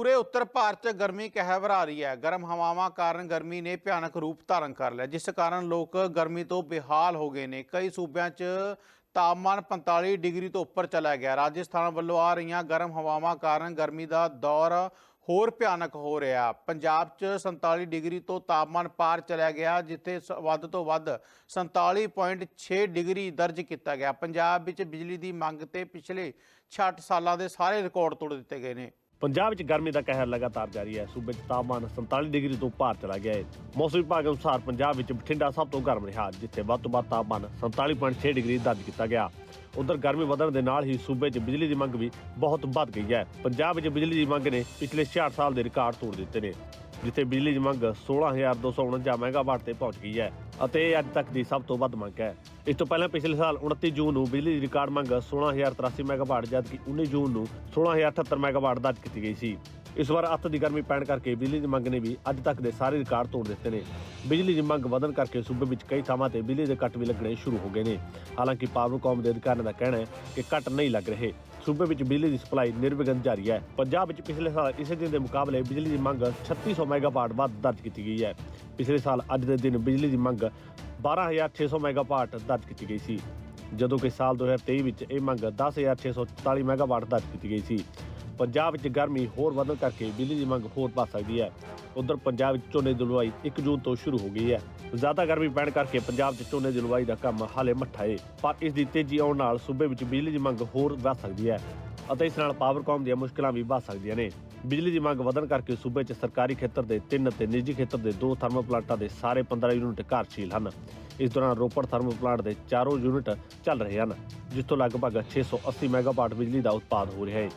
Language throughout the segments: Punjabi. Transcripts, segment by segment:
ਪੂਰੇ ਉੱਤਰ ਭਾਰਤ 'ਚ ਗਰਮੀ ਕਹਿਰ ਵਰਾ ਰਹੀ ਹੈ। ਗਰਮ ਹਵਾਵਾਂ ਕਾਰਨ ਗਰਮੀ ਨੇ ਭਿਆਨਕ ਰੂਪ ਧਾਰਨ ਕਰ ਲਿਆ, ਜਿਸ ਕਾਰਨ ਲੋਕ ਗਰਮੀ ਤੋਂ ਬੇਹਾਲ ਹੋ ਗਏ ਨੇ। ਕਈ ਸੂਬਿਆਂ 'ਚ ਤਾਪਮਾਨ 45 ਡਿਗਰੀ ਤੋਂ ਉੱਪਰ ਚਲਾ ਗਿਆ। ਰਾਜਸਥਾਨ ਵੱਲੋਂ ਆ ਰਹੀਆਂ ਗਰਮ ਹਵਾਵਾਂ ਕਾਰਨ ਗਰਮੀ ਦਾ ਦੌਰ ਹੋਰ ਭਿਆਨਕ ਹੋ ਰਿਹਾ। ਪੰਜਾਬ 'ਚ 47 ਡਿਗਰੀ ਤੋਂ ਤਾਪਮਾਨ ਪਾਰ ਚਲਾ ਗਿਆ, ਜਿੱਥੇ ਸ- ਵੱਧ ਤੋਂ ਵੱਧ 47.6 ਡਿਗਰੀ ਦਰਜ ਕੀਤਾ ਗਿਆ। ਪੰਜਾਬ ਵਿੱਚ ਬਿਜਲੀ ਦੀ ਮੰਗ ਤੇ ਪਿਛਲੇ 66 ਸਾਲਾਂ ਦੇ ਸਾਰੇ ਰਿਕਾਰਡ ਤੋੜ ਦਿੱਤੇ ਗਏ ਨੇ। ਪੰਜਾਬ ਵਿੱਚ ਗਰਮੀ ਦਾ ਕਹਿਰ ਲਗਾਤਾਰ ਜਾਰੀ ਹੈ। ਸੂਬੇ 'ਚ ਤਾਪਮਾਨ 47 ਡਿਗਰੀ ਤੋਂ ਪਾਰ ਚਲਾ ਗਿਆ ਹੈ। ਮੌਸਮ ਵਿਭਾਗ ਅਨੁਸਾਰ ਪੰਜਾਬ ਵਿੱਚ ਬਠਿੰਡਾ ਸਭ ਤੋਂ ਗਰਮ ਰਿਹਾ, ਜਿੱਥੇ ਵੱਧ ਤੋਂ ਵੱਧ ਤਾਪਮਾਨ 47.6 ਡਿਗਰੀ ਦਰਜ ਕੀਤਾ ਗਿਆ। ਉਧਰ ਗਰਮੀ ਵਧਣ ਦੇ ਨਾਲ ਹੀ ਸੂਬੇ 'ਚ ਬਿਜਲੀ ਦੀ ਮੰਗ ਵੀ ਬਹੁਤ ਵੱਧ ਗਈ ਹੈ। ਪੰਜਾਬ ਵਿੱਚ ਬਿਜਲੀ ਦੀ ਮੰਗ ਨੇ ਪਿਛਲੇ 66 ਸਾਲ ਦੇ ਰਿਕਾਰਡ ਤੋੜ ਦਿੱਤੇ ਨੇ, ਜਿੱਥੇ ਬਿਜਲੀ ਦੀ ਮੰਗ 16249 ਮੈਗਾਵਾਟ ਤੇ ਪਹੁੰਚ ਗਈ ਹੈ ਅਤੇ ਇਹ ਅੱਜ ਤੱਕ ਦੀ ਸਭ ਤੋਂ ਵੱਧ ਮੰਗ ਹੈ। ਇਸ ਤੋਂ ਪਹਿਲਾਂ ਪਿਛਲੇ ਸਾਲ 29 ਜੂਨ ਨੂੰ ਬਿਜਲੀ ਦੀ ਰਿਕਾਰਡ ਮੰਗ 16083 ਮੈਗਾਵਾਟ ਜਦਕਿ 19 ਜੂਨ ਨੂੰ 16078 ਮੈਗਾਵਾਟ ਦਰਜ ਕੀਤੀ ਗਈ ਸੀ। ਇਸ ਵਾਰ ਅੱਤ ਦੀ ਗਰਮੀ ਪੈਣ ਕਰਕੇ ਬਿਜਲੀ ਦੀ ਮੰਗ ਨੇ ਵੀ ਅੱਜ ਤੱਕ ਦੇ ਸਾਰੇ ਰਿਕਾਰਡ ਤੋੜ ਦਿੱਤੇ ਨੇ। ਬਿਜਲੀ ਦੀ ਮੰਗ ਵਧਣ ਕਰਕੇ ਸੂਬੇ ਵਿੱਚ ਕਈ ਥਾਵਾਂ ਤੇ ਬਿਜਲੀ ਦੇ ਕੱਟ ਵੀ ਲੱਗਣੇ ਸ਼ੁਰੂ ਹੋ ਗਏ ਨੇ। ਹਾਲਾਂਕਿ ਪਾਵਰਕੌਮ ਦੇ ਅਧਿਕਾਰੀਆਂ ਦਾ ਕਹਿਣਾ ਹੈ ਕਿ ਕੱਟ ਨਹੀਂ ਲੱਗ ਰਹੇ। ਸੂਬੇ ਵਿੱਚ ਬਿਜਲੀ ਦੀ ਸਪਲਾਈ ਨਿਰਵਿਘਨ ਜਾਰੀ ਹੈ। ਪੰਜਾਬ ਵਿੱਚ ਪਿਛਲੇ ਸਾਲ ਇਸੇ ਦਿਨ ਦੇ ਮੁਕਾਬਲੇ ਬਿਜਲੀ ਦੀ ਮੰਗ 3600 ਮੈਗਾਵਾਟ ਵੱਧ ਦਰਜ ਕੀਤੀ ਗਈ ਹੈ। ਪਿਛਲੇ ਸਾਲ ਅੱਜ ਦੇ ਦਿਨ ਬਿਜਲੀ ਦੀ ਮੰਗ 12600 ਮੈਗਾਵਾਟ ਦਰਜ ਕੀਤੀ ਗਈ ਸੀ। ਜਦੋਂ ਕਿ ਸਾਲ 2023 ਵਿੱਚ ਇਹ ਮੰਗ 10644 ਮੈਗਾਵਾਟ ਦਰਜ ਕੀਤੀ ਗਈ ਸੀ। ਪੰਜਾਬ ਵਿੱਚ ਗਰਮੀ ਹੋਰ ਵਧਣ ਕਰਕੇ ਬਿਜਲੀ ਦੀ ਮੰਗ ਹੋਰ ਵੱਧ ਸਕਦੀ ਹੈ। ਉਧਰ ਪੰਜਾਬ ਵਿੱਚ ਝੋਨੇ ਦੀ ਲੁਆਈ 1 ਜੂਨ ਤੋਂ ਸ਼ੁਰੂ ਹੋ ਗਈ ਹੈ। ਜ਼ਿਆਦਾ ਗਰਮੀ ਪੈਣ ਕਰਕੇ ਪੰਜਾਬ 'ਚ ਝੋਨੇ ਦੀ ਲਵਾਈ ਦਾ ਕੰਮ ਹਾਲੇ ਮੱਠਾ ਏ, ਪਰ ਇਸ ਦੀ ਤੇਜ਼ੀ ਆਉਣ ਨਾਲ ਸੂਬੇ ਵਿੱਚ ਬਿਜਲੀ ਦੀ ਮੰਗ ਹੋਰ ਵੱਧ ਸਕਦੀ ਹੈ ਅਤੇ ਇਸ ਨਾਲ ਪਾਵਰਕਾਮ ਦੀਆਂ ਮੁਸ਼ਕਲਾਂ ਵੀ ਵੱਧ ਸਕਦੀਆਂ ਨੇ। ਬਿਜਲੀ ਦੀ ਮੰਗ ਵਧਣ ਕਰਕੇ ਸੂਬੇ 'ਚ ਸਰਕਾਰੀ ਖੇਤਰ ਦੇ ਤਿੰਨ ਅਤੇ ਨਿੱਜੀ ਖੇਤਰ ਦੇ ਦੋ ਥਰਮਲ ਪਲਾਂਟਾਂ ਦੇ ਸਾਰੇ 15 ਯੂਨਿਟ ਕਾਰਜਸ਼ੀਲ ਹਨ। ਇਸ ਦੌਰਾਨ ਰੋਪੜ ਥਰਮਲ ਪਲਾਂਟ ਦੇ ਚਾਰੋਂ ਯੂਨਿਟ ਚੱਲ ਰਹੇ ਹਨ ਜਿਸ ਤੋਂ ਲਗਭਗ 680 ਮੈਗਾਵਾਟ ਬਿਜਲੀ ਦਾ ਉਤਪਾਦ ਹੋ ਰਿਹਾ ਹੈ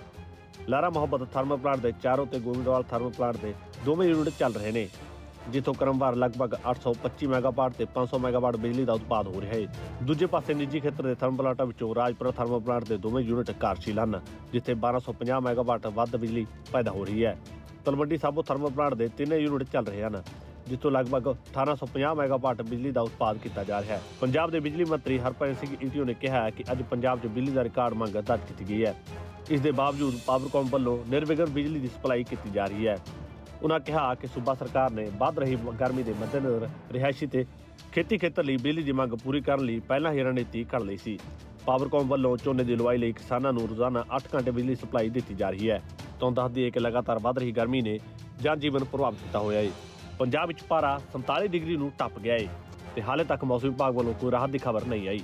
ਲਾਰਾ ਮੁਹੱਬਤ ਥਰਮਲ ਪਲਾਂਟ ਦੇ ਚਾਰੋਂ ਤੇ ਗੋਬਿੰਦਵਾਲ ਥਰਮਲ ਪਲਾਂਟ ਦੇ ਦੋਵੇਂ ਯੂਨਿਟ ਚੱਲ ਰਹੇ ਨੇ, ਜਿੱਥੋਂ ਕ੍ਰਮਵਾਰ ਲਗਭਗ 825 ਮੈਗਾਵਾਟ ਤੇ 500 ਮੈਗਾਵਾਟ ਬਿਜਲੀ ਦਾ ਉਤਪਾਦ ਹੋ ਰਿਹਾ ਹੈ। ਦੂਜੇ ਪਾਸੇ ਨਿੱਜੀ ਖੇਤਰ ਦੇ ਥਰਮਲ ਪਲਾਂਟਾਂ ਵਿੱਚੋਂ ਰਾਜਪੁਰਾ ਥਰਮਲ ਪਲਾਂਟ ਦੇ ਦੋਵੇਂ ਯੂਨਿਟ ਕਾਰਜਸ਼ੀਲ ਹਨ, ਜਿੱਥੇ 1250 ਮੈਗਾਵਾਟ ਵੱਧ ਬਿਜਲੀ ਪੈਦਾ ਹੋ ਰਹੀ ਹੈ। ਤਲਵੰਡੀ ਸਾਬੋ ਥਰਮਲ ਪਲਾਂਟ ਦੇ ਤਿੰਨੇ ਯੂਨਿਟ ਚੱਲ ਰਹੇ ਹਨ, ਜਿੱਥੋਂ ਲਗਭਗ 1850 ਮੈਗਾਵਾਟ ਬਿਜਲੀ ਦਾ ਉਤਪਾਦ ਕੀਤਾ ਜਾ ਰਿਹਾ ਹੈ। ਪੰਜਾਬ ਦੇ ਬਿਜਲੀ ਮੰਤਰੀ ਹਰਪ੍ਰੀਤ ਸਿੰਘ ਈਟੀਓ ਨੇ ਕਿਹਾ ਕਿ ਅੱਜ ਪੰਜਾਬ 'ਚ ਬਿਜਲੀ ਦਾ ਰਿਕਾਰਡ ਮੰਗ ਦਰਜ ਕੀਤੀ ਗਈ ਹੈ। ਇਸ ਦੇ ਬਾਵਜੂਦ ਪਾਵਰਕੌਮ ਵੱਲੋਂ ਨਿਰਵਿਘਨ ਬਿਜਲੀ ਦੀ ਸਪਲਾਈ ਕੀਤੀ ਜਾ ਰਹੀ ਹੈ। ਉਹਨਾਂ ਕਿਹਾ ਕਿ ਸੂਬਾ ਸਰਕਾਰ ਨੇ ਵੱਧ ਰਹੀ ਗਰਮੀ ਦੇ ਮੱਦੇਨਜ਼ਰ ਰਿਹਾਇਸ਼ੀ ਤੇ ਖੇਤੀ ਖੇਤਰ ਲਈ ਬਿਜਲੀ ਦੀ ਮੰਗ ਪੂਰੀ ਕਰਨ ਲਈ ਪਹਿਲਾਂ ਹੀ ਰਣਨੀਤੀ ਘੜ ਲਈ ਸੀ। ਪਾਵਰਕੌਮ ਵੱਲੋਂ ਝੋਨੇ ਦੀ ਲਵਾਈ ਲਈ ਕਿਸਾਨਾਂ ਨੂੰ ਰੋਜ਼ਾਨਾ 8 ਘੰਟੇ ਬਿਜਲੀ ਸਪਲਾਈ ਦਿੱਤੀ ਜਾ ਰਹੀ ਹੈ। ਤੋਂ ਦੱਸ ਦਈਏ ਕਿ ਲਗਾਤਾਰ ਵੱਧ ਰਹੀ ਗਰਮੀ ਨੇ ਜਨ ਜੀਵਨ ਪ੍ਰਭਾਵਿਤ ਕੀਤਾ ਹੋਇਆ ਹੈ। ਪੰਜਾਬ ਵਿੱਚ ਪਾਰਾ 47 ਡਿਗਰੀ ਨੂੰ ਟੱਪ ਗਿਆ ਹੈ ਤੇ ਹਾਲੇ ਤੱਕ ਮੌਸਮ ਵਿਭਾਗ ਵੱਲੋਂ ਕੋਈ ਰਾਹਤ ਦੀ ਖਬਰ ਨਹੀਂ ਆਈ।